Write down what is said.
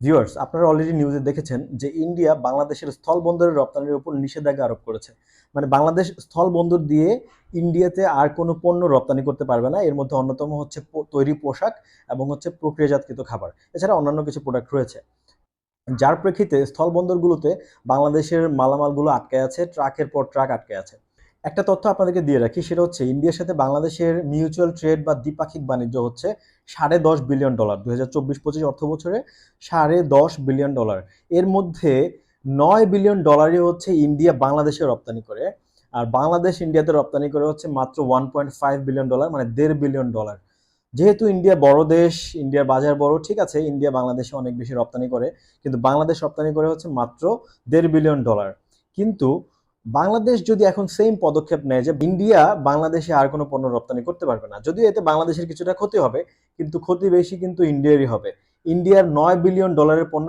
Viewers আপনারা already নিউজে দেখেছেন যে ইন্ডিয়া বাংলাদেশের স্থল বন্দরের রপ্তানির উপর নিষেধাজ্ঞা আরোপ করেছে। মানে বাংলাদেশ স্থল বন্দর দিয়ে ইন্ডিয়াতে আর কোনো পণ্য রপ্তানি করতে পারবে না। এর মধ্যে অন্যতম হচ্ছে তৈরি পোশাক এবং হচ্ছে প্রক্রিয়াজাতকৃত খাবার। এছাড়া অন্যান্য কিছু প্রোডাক্ট রয়েছে। যার প্রেক্ষিতে স্থল বন্দরগুলোতে বাংলাদেশের মালামালগুলো আটকে আছে ট্রাকের পর ট্রাক আটকে আছে। একটা তথ্য আপনাদেরকে দিয়ে রাখি, সেটা হচ্ছে ইন্ডিয়ার সাথে বাংলাদেশের মিউচুয়াল ট্রেড বা দ্বিপাক্ষিক বাণিজ্য হচ্ছে সাড়ে দশ বিলিয়ন ডলার দু হাজার চব্বিশ পঁচিশ অর্থ বছরে সাড়ে দশ বিলিয়ন ডলার। এর মধ্যে নয় বিলিয়ন ডলারই হচ্ছে ইন্ডিয়া বাংলাদেশে রপ্তানি করে, আর বাংলাদেশ ইন্ডিয়াতে রপ্তানি করে হচ্ছে মাত্র one point five billion dollar মানে দেড় বিলিয়ন ডলার। যেহেতু ইন্ডিয়া বড় দেশ, ইন্ডিয়ার বাজার বড়, ঠিক আছে, ইন্ডিয়া বাংলাদেশে অনেক বেশি রপ্তানি করে, কিন্তু বাংলাদেশ রপ্তানি করে হচ্ছে মাত্র দেড় বিলিয়ন ডলার। কিন্তু বাংলাদেশ যদি এখন সেম পদক্ষেপ নেয় যে ইন্ডিয়া বাংলাদেশে আর কোনো পণ্য রপ্তানি করতে পারবে না, যদিও এতে বাংলাদেশের কিছুটা ক্ষতি হবে, কিন্তু ক্ষতি বেশি কিন্তু ইন্ডিয়ারই হবে। ইন্ডিয়ার নয় বিলিয়ন ডলারের পণ্য